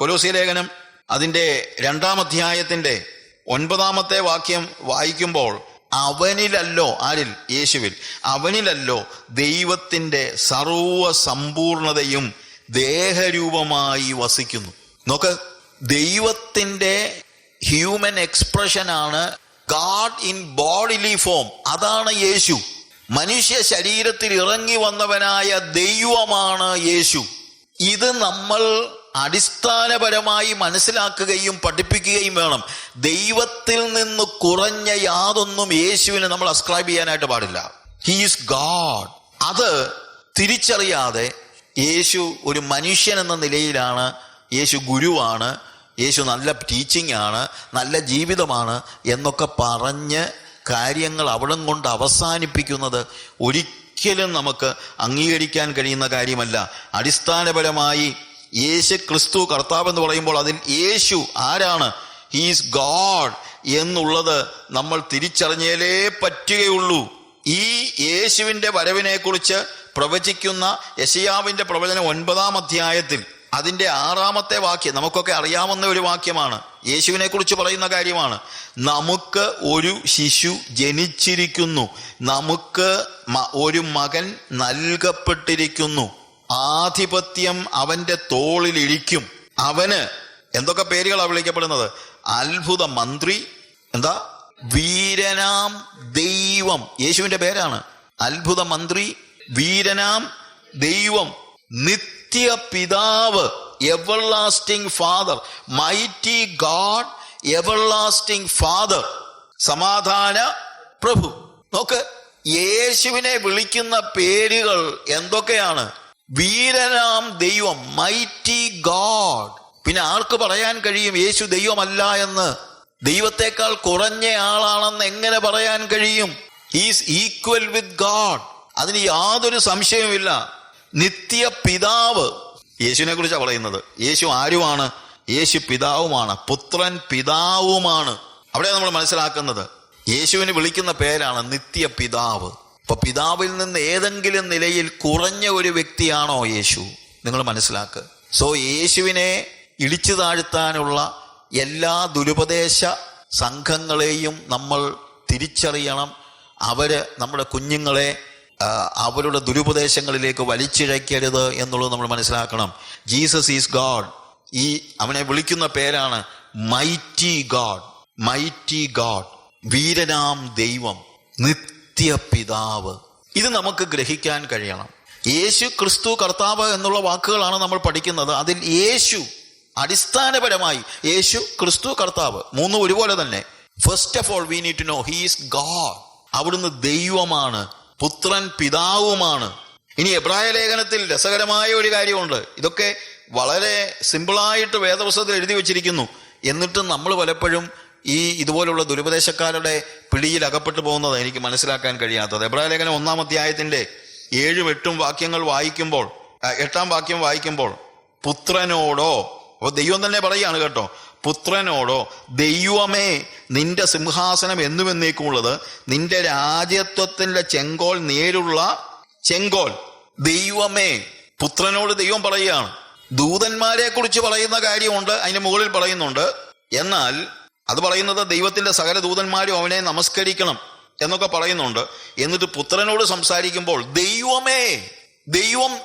കൊലോസി ലേഖനം അതിന്റെ രണ്ടാം അധ്യായത്തിന്റെ ഒൻപതാമത്തെ വാക്യം വായിക്കുമ്പോൾ അവനിലല്ലോ ആരിൽ? യേശുവിൽ. അവനിലല്ലോ ദൈവത്തിന്റെ സർവ സമ്പൂർണതയും ദേഹരൂപമായി വസിക്കുന്നു. നോക്ക് ദൈവത്തിന്റെ ഹ്യൂമൻ എക്സ്പ്രഷനാണ് ഗാഡ് ഇൻ ബോഡിലി ഫോം. അതാണ് യേശു. മനുഷ്യ ശരീരത്തിൽ ഇറങ്ങി വന്നവനായ ദൈവമാണ് യേശു. ഇത് നമ്മൾ അടിസ്ഥാനപരമായി മനസ്സിലാക്കുകയും പഠിപ്പിക്കുകയും വേണം. ദൈവത്തിൽ നിന്ന് കുറഞ്ഞ യാതൊന്നും യേശുവിനെ നമ്മൾ അസ്ക്രൈബ് ചെയ്യാനായിട്ട് പാടില്ല. ഹീസ് ഗാഡ് അത് തിരിച്ചറിയാതെ യേശു ഒരു മനുഷ്യൻ എന്ന നിലയിലാണ് യേശു ഗുരുവാണ് യേശു നല്ല ടീച്ചിങ് ആണ് നല്ല ജീവിതമാണ് എന്നൊക്കെ പറഞ്ഞ് കാര്യങ്ങൾ അവിടം കൊണ്ട് അവസാനിപ്പിക്കുന്നത് ഒരിക്കലും നമുക്ക് അംഗീകരിക്കാൻ കഴിയുന്ന കാര്യമല്ല. അടിസ്ഥാനപരമായി യേശു ക്രിസ്തു കർത്താവ് എന്ന് പറയുമ്പോൾ അതിൽ യേശു ആരാണ്? ഹീസ് ഗാഡ് എന്നുള്ളത് നമ്മൾ തിരിച്ചറിഞ്ഞേലേ പറ്റുകയുള്ളൂ. ഈ യേശുവിന്റെ വരവിനെ കുറിച്ച് പ്രവചിക്കുന്ന യശയാവിന്റെ പ്രവചനം ഒൻപതാം അധ്യായത്തിൽ അതിന്റെ ആറാമത്തെ വാക്യം നമുക്കൊക്കെ അറിയാവുന്ന ഒരു വാക്യമാണ്. യേശുവിനെ കുറിച്ച് പറയുന്ന കാര്യമാണ്. നമുക്ക് ഒരു ശിശു ജനിച്ചിരിക്കുന്നു. നമുക്ക് ഒരു മകൻ നൽകപ്പെട്ടിരിക്കുന്നു. ആധിപത്യം അവന്റെ തോളിൽ ഇഴിക്കും അവന് എന്തൊക്കെ പേരുകളാണ് വിളിക്കപ്പെടുന്നത്? അത്ഭുത മന്ത്രി എന്താ? വീരനാം ദൈവം. യേശുവിന്റെ പേരാണ്. അത്ഭുത മന്ത്രി വീരനാം ദൈവം. നിത്യ പിതാവ് everlasting father mighty God everlasting father സമാധാന പ്രഭു. നോക്ക് യേശുവിനെ വിളിക്കുന്ന പേരുകൾ എന്തൊക്കെയാണ്? വീരനാം ദൈവം മൈറ്റി ഗാഡ് പിന്നെ ആർക്ക് പറയാൻ കഴിയും യേശു ദൈവമല്ല എന്ന്? ദൈവത്തെക്കാൾ കുറഞ്ഞ ആളാണെന്ന് എങ്ങനെ പറയാൻ കഴിയും? ഈസ് ഈക്വൽ വിത്ത് ഗാഡ് അതിന് യാതൊരു സംശയവുമില്ല. നിത്യ പിതാവ്. യേശുവിനെ കുറിച്ചാണ് പറയുന്നത്. യേശു ആരുമാണ്? യേശു പിതാവുമാണ്. പുത്രൻ പിതാവുമാണ്. അവിടെയാണ് നമ്മൾ മനസ്സിലാക്കുന്നത്. യേശുവിന് വിളിക്കുന്ന പേരാണ് നിത്യ പിതാവ്. അപ്പൊ പിതാവിൽ നിന്ന് ഏതെങ്കിലും നിലയിൽ കുറഞ്ഞ ഒരു വ്യക്തിയാണോ യേശു? നിങ്ങൾ മനസ്സിലാക്ക്. സോ യേശുവിനെ ഇടിച്ചു താഴ്ത്താനുള്ള എല്ലാ ദുരുപദേശ സംഘങ്ങളെയും നമ്മൾ തിരിച്ചറിയണം. അവർ നമ്മുടെ കുഞ്ഞുങ്ങളെ അവരുടെ ദുരുപദേശങ്ങളിലേക്ക് വലിച്ചിഴക്കരുത് എന്നുള്ളത് നമ്മൾ മനസ്സിലാക്കണം. ജീസസ് ഈസ് ഗാഡ് ഈ അവനെ വിളിക്കുന്ന പേരാണ് മൈറ്റി ഗാഡ് മൈറ്റി ഗാഡ് വീരനാം ദൈവം. നിത്യ പിതാവ് ഇത് നമുക്ക് ഗ്രഹിക്കാൻ കഴിയണം. യേശു ക്രിസ്തു കർത്താവ് എന്നുള്ള വാക്കുകളാണ് നമ്മൾ പഠിക്കുന്നത്. അതിൽ യേശു അടിസ്ഥാനപരമായി യേശു ക്രിസ്തു കർത്താവ്. മൂന്ന് ഒരുപോലെ തന്നെ. First of all we need to know he's God അവിടുന്ന് ദൈവമാണ് പുത്രൻ പിതാവുമാണ്. ഇനി എബ്രായ ലേഖനത്തിൽ രസകരമായ ഒരു കാര്യമുണ്ട്. ഇതൊക്കെ വളരെ സിമ്പിളായിട്ട് വേദപുസ്തകത്തിൽ എഴുതി വെച്ചിരിക്കുന്നു. എന്നിട്ടും നമ്മൾ പലപ്പോഴും ഈ ഇതുപോലുള്ള ദുരുപദേശക്കാരുടെ പിടിയിൽ അകപ്പെട്ടു പോകുന്നത് എനിക്ക് മനസ്സിലാക്കാൻ കഴിയാത്തത്. എബ്രായ ലേഖനം ഒന്നാം അധ്യായത്തിന്റെ ഏഴും എട്ടും വാക്യങ്ങൾ വായിക്കുമ്പോൾ എട്ടാം വാക്യം വായിക്കുമ്പോൾ പുത്രനോടോ അപ്പോൾ ദൈവം തന്നെ പറയുകയാണ് കേട്ടോ പുത്രനോടോ ദൈവമേ നിന്റെ സിംഹാസനം എന്നും എന്നേക്കുമുള്ളത് നിന്റെ രാജ്യത്വത്തിന്റെ ചെങ്കോൽ നേരുള്ള ചെങ്കോൽ. ദൈവമേ. പുത്രനോട് ദൈവം പറയുകയാണ്. ദൂതന്മാരെ കുറിച്ച് പറയുന്ന കാര്യമുണ്ട് അതിന് മുകളിൽ പറയുന്നുണ്ട് എന്നാൽ അത് പറയുന്നത് ദൈവത്തിന്റെ സകല ദൂതന്മാരും അവനെ നമസ്കരിക്കണം എന്നൊക്കെ പറയുന്നുണ്ട്. എന്നിട്ട് പുത്രനോട് സംസാരിക്കുമ്പോൾ ദൈവമേ ദൈവം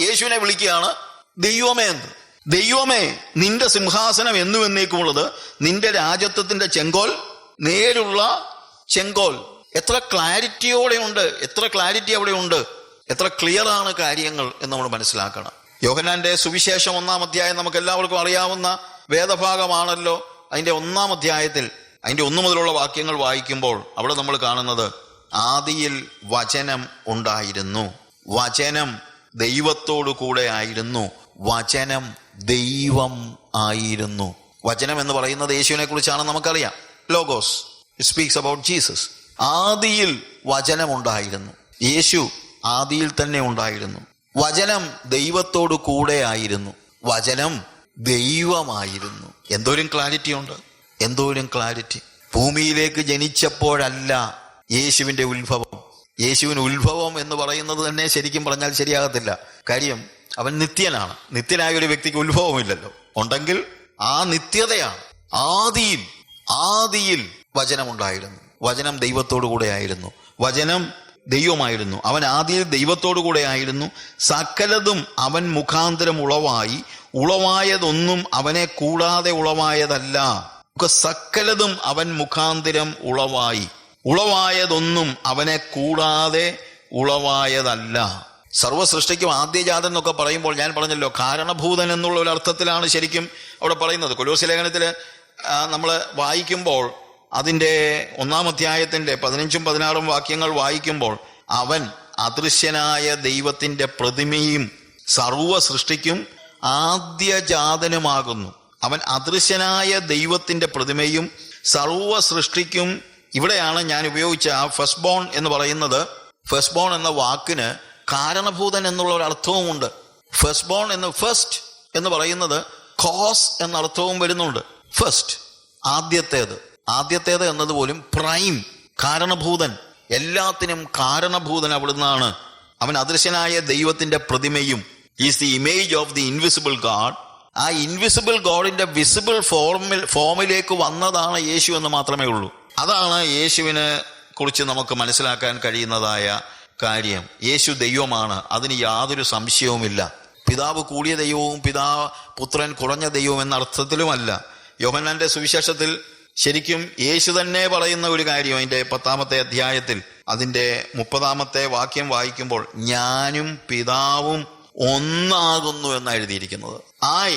യേശുവിനെ വിളിക്കുകയാണ്. ദൈവമേ എന്ന്. ദൈവമേ നിന്റെ സിംഹാസനം എന്നു എന്നേക്കുമുള്ളത് നിന്റെ രാജ്യത്വത്തിന്റെ ചെങ്കോൽ നേരുള്ള ചെങ്കോൽ. എത്ര ക്ലാരിറ്റിയോടെ ഉണ്ട് എത്ര ക്ലാരിറ്റി അവിടെ ഉണ്ട് എത്ര ക്ലിയർ ആണ് കാര്യങ്ങൾ എന്ന് നമ്മൾ മനസ്സിലാക്കണം. യോഹനാന്റെ സുവിശേഷം ഒന്നാം അധ്യായം നമുക്ക് എല്ലാവർക്കും അറിയാവുന്ന വേദഭാഗമാണല്ലോ. അതിന്റെ ഒന്നാം അധ്യായത്തിൽ അതിന്റെ ഒന്നു മുതലുള്ള വാക്യങ്ങൾ വായിക്കുമ്പോൾ അവിടെ നമ്മൾ കാണുന്നത് ആദിയിൽ വചനം ഉണ്ടായിരുന്നു. വചനം ദൈവത്തോടു കൂടെ ആയിരുന്നു. വചനം ദൈവം ആയിരുന്നു. വചനം എന്ന് പറയുന്നത് യേശുവിനെ കുറിച്ചാണ് നമുക്കറിയാം. ലോഗോസ് സ്പീക്സ് അബൌട്ട് ജീസസ് ആദിയിൽ വചനം ഉണ്ടായിരുന്നു. യേശു ആദിയിൽ തന്നെ ഉണ്ടായിരുന്നു. വചനം ദൈവത്തോടു കൂടെ ആയിരുന്നു. വചനം ദൈവമായിരുന്നു. എന്തോരം ക്ലാരിറ്റി ഉണ്ട്? എന്തോരം ക്ലാരിറ്റി ഭൂമിയിലേക്ക് ജനിച്ചപ്പോഴല്ല യേശുവിന്റെ ഉത്ഭവം. യേശുവിന് ഉത്ഭവം എന്ന് പറയുന്നത് തന്നെ ശരിക്കും പറഞ്ഞാൽ ശരിയാകത്തില്ല. കാര്യം അവൻ നിത്യനാണ്. നിത്യനായ ഒരു വ്യക്തിക്ക് ഉത്ഭവമില്ലല്ലോ. ഉണ്ടെങ്കിൽ ആ നിത്യതയാണ്. ആദിയിൽ ആദിയിൽ വചനമുണ്ടായിരുന്നു. വചനം ദൈവത്തോടു കൂടെ ആയിരുന്നു. വചനം ദൈവമായിരുന്നു. അവൻ ആദ്യ ദൈവത്തോടു കൂടെ ആയിരുന്നു. സകലതും അവൻ മുഖാന്തരം ഉളവായി. ഉളവായതൊന്നും അവനെ കൂടാതെ ഉളവായതല്ല. സകലതും അവൻ മുഖാന്തരം ഉളവായി. ഉളവായതൊന്നും അവനെ കൂടാതെ ഉളവായതല്ല. സർവ സൃഷ്ടിക്കും ആദ്യജാതൻ എന്നൊക്കെ പറയുമ്പോൾ ഞാൻ പറഞ്ഞല്ലോ കാരണഭൂതൻ എന്നുള്ള ഒരു അർത്ഥത്തിലാണ് ശരിക്കും അവിടെ പറയുന്നത്. കൊലോസി ലേഖനത്തിൽ നമ്മൾ വായിക്കുമ്പോൾ അതിന്റെ ഒന്നാം അധ്യായത്തിന്റെ പതിനഞ്ചും പതിനാറും വാക്യങ്ങൾ വായിക്കുമ്പോൾ അവൻ അദൃശ്യനായ ദൈവത്തിന്റെ പ്രതിമയും സർവ സൃഷ്ടിക്കും ആദ്യജാതനുമാകുന്നു അവൻ അദൃശ്യനായ ദൈവത്തിന്റെ പ്രതിമയും സർവ സൃഷ്ടിക്കും ഇവിടെയാണ് ഞാൻ ഉപയോഗിച്ച ഫസ്റ്റ് ബോൺ എന്ന് പറയുന്നത്. ഫസ്റ്റ് ബോൺ എന്ന വാക്കിന് കാരണഭൂതൻ എന്നുള്ള ഒരു അർത്ഥവുമുണ്ട്. ഫസ്റ്റ് ബോൺ എന്ന് ഫസ്റ്റ് എന്ന് പറയുന്നത് കോസ് എന്ന അർത്ഥവും വരുന്നുണ്ട്. ഫസ്റ്റ് ആദ്യത്തേത്. ആദ്യത്തേത് എന്നതുപോലും പ്രൈം കാരണഭൂതൻ. എല്ലാത്തിനും കാരണഭൂതൻ അവിടുന്നാണ്. അവൻ അദൃശ്യനായ ദൈവത്തിന്റെ പ്രതിമയും. Is the image of the invisible God ആ ഇൻവിസിബിൾ ഗോഡിന്റെ വിസിബിൾ ഫോമിൽ ഫോമിലേക്ക് വന്നതാണ് യേശു എന്ന് മാത്രമേ ഉള്ളൂ. അതാണ് യേശുവിനെ കുറിച്ച് നമുക്ക് മനസ്സിലാക്കാൻ കഴിയുന്നതായ കാര്യം. യേശു ദൈവമാണ് അതിന് യാതൊരു സംശയവുമില്ല. പിതാവ് കൂടിയ ദൈവവും പിതാ പുത്രൻ കുറഞ്ഞ ദൈവവും എന്ന അർത്ഥത്തിലുമല്ല. യോഹന്നാന്റെ സുവിശേഷത്തിൽ ശരിക്കും യേശു തന്നെ പറയുന്ന ഒരു കാര്യം അതിന്റെ പത്താമത്തെ അധ്യായത്തിൽ അതിന്റെ മുപ്പതാമത്തെ വാക്യം വായിക്കുമ്പോൾ ഞാനും പിതാവും ഒന്നാകുന്നു എന്ന് എഴുതിയിരിക്കുന്നത്. I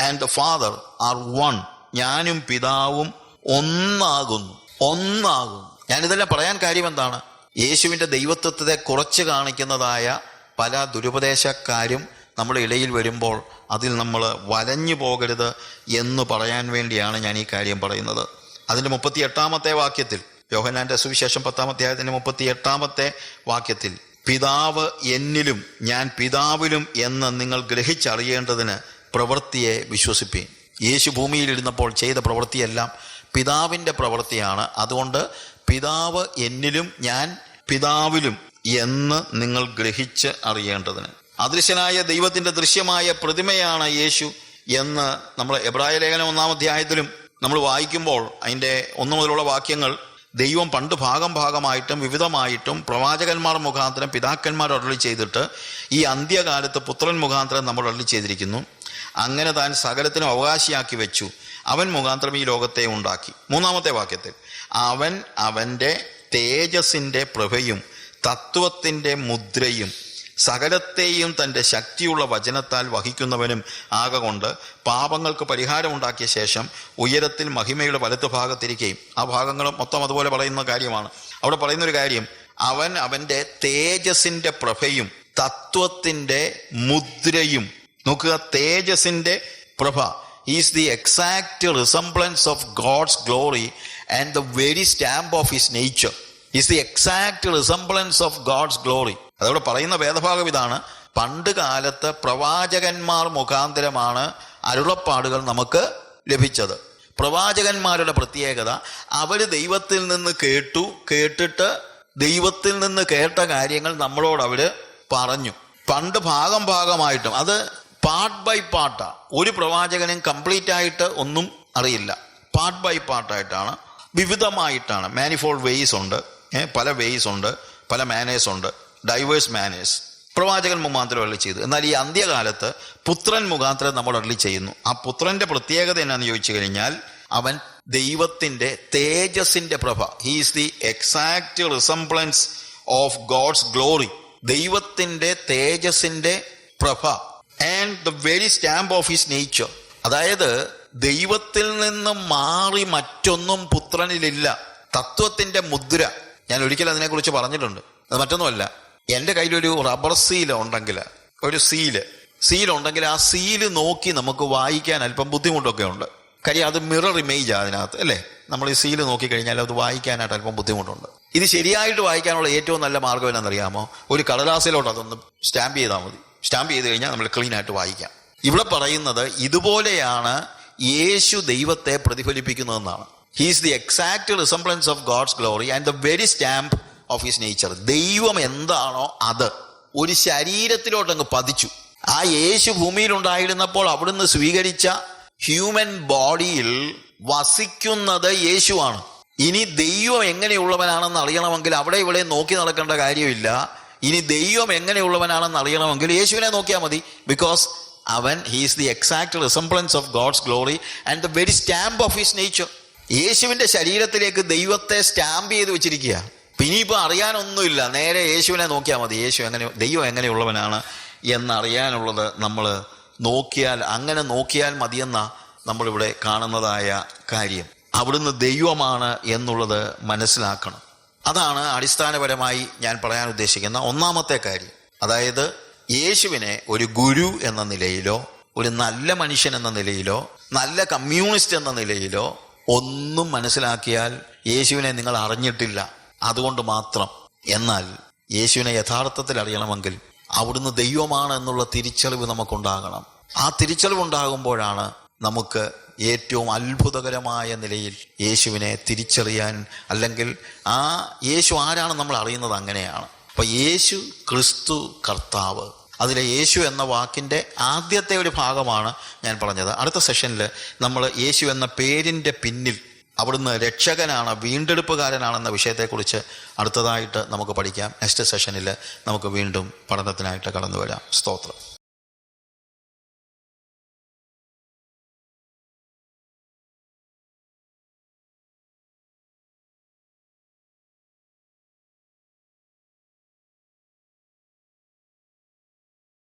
and the father are one ഞാനും പിതാവും ഒന്നാകുന്നു. ഒന്നാകുന്നു. ഞാനിതെല്ലാം പറയാൻ കാര്യം എന്താണ്? യേശുവിന്റെ ദൈവത്വത്തെ കുറച്ച് കാണിക്കുന്നതായ പല ദുരുപദേശക്കാരും നമ്മുടെ ഇടയിൽ വരുമ്പോൾ അതിൽ നമ്മൾ വലഞ്ഞു പോകരുത് എന്ന് പറയാൻ വേണ്ടിയാണ് ഞാൻ ഈ കാര്യം പറയുന്നത്. അതിന്റെ മുപ്പത്തി എട്ടാമത്തെ വാക്യത്തിൽ യോഹനാന്റെ സുവിശേഷം പത്താമത്തെ മുപ്പത്തി എട്ടാമത്തെ വാക്യത്തിൽ പിതാവ് എന്നിലും ഞാൻ പിതാവിലും എന്ന് നിങ്ങൾ ഗ്രഹിച്ചറിയേണ്ടതിന് പ്രവൃത്തിയെ വിശ്വസിപ്പീൻ. യേശു ഭൂമിയിലിരുന്നപ്പോൾ ചെയ്ത പ്രവൃത്തിയെല്ലാം പിതാവിന്റെ പ്രവൃത്തിയാണ്. അതുകൊണ്ട് പിതാവ് എന്നിലും ഞാൻ പിതാവിലും എന്ന് നിങ്ങൾ ഗ്രഹിച്ച് അറിയേണ്ടതിന്. അദൃശ്യനായ ദൈവത്തിന്റെ ദൃശ്യമായ പ്രതിമയാണ് യേശു എന്ന് നമ്മൾ എബ്രായ ലേഖനം ഒന്നാം അധ്യായത്തിലും നമ്മൾ വായിക്കുമ്പോൾ അതിന്റെ ഒന്നു മുതലുള്ള വാക്യങ്ങൾ ദൈവം പണ്ട് ഭാഗം ഭാഗമായിട്ടും വിവിധമായിട്ടും പ്രവാചകന്മാർ മുഖാന്തരം പിതാക്കന്മാർ അരളി ചെയ്തിട്ട് ഈ അന്ത്യകാലത്ത് പുത്രൻ മുഖാന്തരം നമ്മൾ അരളി ചെയ്തിരിക്കുന്നു. അങ്ങനെ താൻ സകലത്തിനും അവകാശിയാക്കി വെച്ചു. അവൻ മുഖാന്തരം ഈ ലോകത്തെ ഉണ്ടാക്കി. മൂന്നാമത്തെ വാക്യത്തിൽ അവൻ അവന്റെ തേജസിന്റെ പ്രഭയും തത്വത്തിന്റെ മുദ്രയും സകലത്തെയും തന്റെ ശക്തിയുള്ള വചനത്താൽ വഹിക്കുന്നവനും ആകൊണ്ട് പാപങ്ങൾക്ക് പരിഹാരമുണ്ടാക്കിയ ശേഷം ഉയരത്തിൽ മഹിമയുടെ വലത്ത് ഭാഗത്തിരിക്കുകയും ആ ഭാഗങ്ങൾ മൊത്തം അതുപോലെ പറയുന്ന കാര്യമാണ്. അവിടെ പറയുന്നൊരു കാര്യം അവൻ അവന്റെ തേജസിന്റെ പ്രഭയും തത്വത്തിന്റെ മുദ്രയും. നോക്കുക തേജസിന്റെ പ്രഭ is the exact resemblance of God's glory and the very stamp of his nature is the exact resemblance of God's glory അതവിടെ പറയുന്ന വേദഭാഗം ഇതാണ്. പണ്ട് കാലത്ത് പ്രവാചകന്മാർ മുഖാന്തരമാണ് അരുളപ്പാടുകൾ നമുക്ക് ലഭിച്ചത്. പ്രവാചകന്മാരുടെ പ്രത്യേകത അവർ ദൈവത്തിൽ നിന്ന് കേട്ടു കേട്ടിട്ട് ദൈവത്തിൽ നിന്ന് കേട്ട കാര്യങ്ങൾ നമ്മളോട് അവർ പറഞ്ഞു. പണ്ട് ഭാഗം ഭാഗമായിട്ടും അത് പാർട്ട് ബൈ പാർട്ടാണ് ഒരു പ്രവാചകനും കംപ്ലീറ്റ് ആയിട്ട് ഒന്നും അറിയില്ല. പാർട്ട് ബൈ പാർട്ടായിട്ടാണ് വിവിധമായിട്ടാണ് മാനിഫോൾഡ് വേയ്സ് ഉണ്ട്. പല വേയ്സ് ഉണ്ട് പല മാനേഴ്സ് ഉണ്ട്. ഡൈവേഴ്സ് മാനേഴ്സ് പ്രവാചകൻ മുഖാന്തരം അരളി ചെയ്തു. എന്നാൽ ഈ അന്ത്യകാലത്ത് പുത്രൻ മുഖാന്തരം നമ്മൾ അരളി ചെയ്യുന്നു. ആ പുത്രന്റെ പ്രത്യേകത എന്നാന്ന് ചോദിച്ചു കഴിഞ്ഞാൽ അവൻ ദൈവത്തിന്റെ തേജസിന്റെ പ്രഭ. He's the exact resemblance of God's glory ദൈവത്തിന്റെ തേജസിന്റെ പ്രഭ. And the very stamp of his nature അതായത് ദൈവത്തിൽ നിന്നും മാറി മറ്റൊന്നും പുത്രനിലില്ല. തത്വത്തിന്റെ മുദ്ര. ഞാൻ ഒരിക്കൽ അതിനെക്കുറിച്ച് പറഞ്ഞിട്ടുണ്ട്. അത് മറ്റൊന്നുമല്ല. എന്റെ കയ്യിലൊരു റബ്ബർ സീൽ ഉണ്ടെങ്കിൽ ഒരു സീൽ സീൽ ഉണ്ടെങ്കിൽ ആ സീൽ നോക്കി നമുക്ക് വായിക്കാൻ അല്പം ബുദ്ധിമുട്ടൊക്കെ ഉണ്ട്. കാര്യം അത് മിറർ ഇമേജ് അതിനകത്ത് അല്ലേ? നമ്മൾ ഈ സീൽ നോക്കി കഴിഞ്ഞാൽ അത് വായിക്കാനായിട്ട് അല്പം ബുദ്ധിമുട്ടുണ്ട്. ഇത് ശരിയായിട്ട് വായിക്കാനുള്ള ഏറ്റവും നല്ല മാർഗം എന്താണെന്നറിയാമോ ഒരു കടലാസിലോട്ട് അതൊന്ന് സ്റ്റാമ്പ് ചെയ്താൽ മതി. സ്റ്റാമ്പ് ചെയ്ത് കഴിഞ്ഞാൽ നമ്മൾ ക്ലീൻ ആയിട്ട് വായിക്കാം. ഇവിടെ പറയുന്നത് ഇതുപോലെയാണ് യേശു ദൈവത്തെ പ്രതിഫലിപ്പിക്കുന്നതെന്നാണ്. He's the exact resemblance of God's glory and the very stamp of his nature ദൈവം എന്താണോ അത്. ഒരു ശരീരത്തിലോട്ടങ്ങ് പതിച്ചു. ആ യേശു ഭൂമിയിൽ ഉണ്ടായിരുന്നപ്പോൾ അവിടുന്ന് സ്വീകരിച്ച ഹ്യൂമൻ ബോഡിയിൽ വസിക്കുന്നത് യേശുവാണ്. ഇനി ദൈവം എങ്ങനെയുള്ളവനാണെന്ന് അറിയണമെങ്കിൽ അവിടെ ഇവിടെ നോക്കി നടക്കേണ്ട കാര്യമില്ല. ഇനി ദൈവം എങ്ങനെയുള്ളവനാണെന്ന് അറിയണമെങ്കിൽ യേശുവിനെ നോക്കിയാൽ മതി. ബിക്കോസ് അവൻ he's the exact resemblance of God's glory and the very stamp of his nature യേശുവിന്റെ ശരീരത്തിലേക്ക് ദൈവത്തെ സ്റ്റാമ്പ് ചെയ്ത് വെച്ചിരിക്കുക. ഇനിയിപ്പോൾ അറിയാനൊന്നുമില്ല. നേരെ യേശുവിനെ നോക്കിയാൽ മതി. യേശു എങ്ങനെ ദൈവം എങ്ങനെയുള്ളവനാണ് എന്നറിയാനുള്ളത് നമ്മൾ നോക്കിയാൽ അങ്ങനെ നോക്കിയാൽ മതിയെന്ന നമ്മളിവിടെ കാണുന്നതായ കാര്യം. അവിടുന്ന് ദൈവമാണ് എന്നുള്ളത് മനസ്സിലാക്കണം. അതാണ് അടിസ്ഥാനപരമായി ഞാൻ പറയാൻ ഉദ്ദേശിക്കുന്ന ഒന്നാമത്തെ കാര്യം. അതായത് യേശുവിനെ ഒരു ഗുരു എന്ന നിലയിലോ ഒരു നല്ല മനുഷ്യൻ എന്ന നിലയിലോ നല്ല കമ്മ്യൂണിസ്റ്റ് എന്ന നിലയിലോ ഒന്നും മനസ്സിലാക്കിയാൽ യേശുവിനെ നിങ്ങൾ അറിഞ്ഞിട്ടില്ല. അതുകൊണ്ട് മാത്രം. എന്നാൽ യേശുവിനെ യഥാർത്ഥത്തിൽ അറിയണമെങ്കിൽ അവിടുന്ന് ദൈവമാണ് എന്നുള്ള തിരിച്ചറിവ് നമുക്കുണ്ടാകണം. ആ തിരിച്ചറിവുണ്ടാകുമ്പോഴാണ് നമുക്ക് ഏറ്റവും അത്ഭുതകരമായ നിലയിൽ യേശുവിനെ തിരിച്ചറിയാൻ അല്ലെങ്കിൽ ആ യേശു ആരാണ് നമ്മൾ അറിയുന്നത് അങ്ങനെയാണ്. അപ്പൊ യേശു ക്രിസ്തു കർത്താവ്. അതിലെ യേശു എന്ന വാക്കിന്റെ ആദ്യത്തെ ഒരു ഭാഗമാണ് ഞാൻ പറഞ്ഞത്. അടുത്ത സെഷനിൽ നമ്മൾ യേശു എന്ന പേരിന്റെ പിന്നിൽ അവിടുന്ന് രക്ഷകനാണ് വീണ്ടെടുപ്പുകാരനാണെന്ന വിഷയത്തെക്കുറിച്ച് അടുത്തതായിട്ട് നമുക്ക് പഠിക്കാം. നെക്സ്റ്റ് സെഷനിൽ നമുക്ക് വീണ്ടും പഠനത്തിനായിട്ട് കടന്നു വരാം സ്തോത്രം.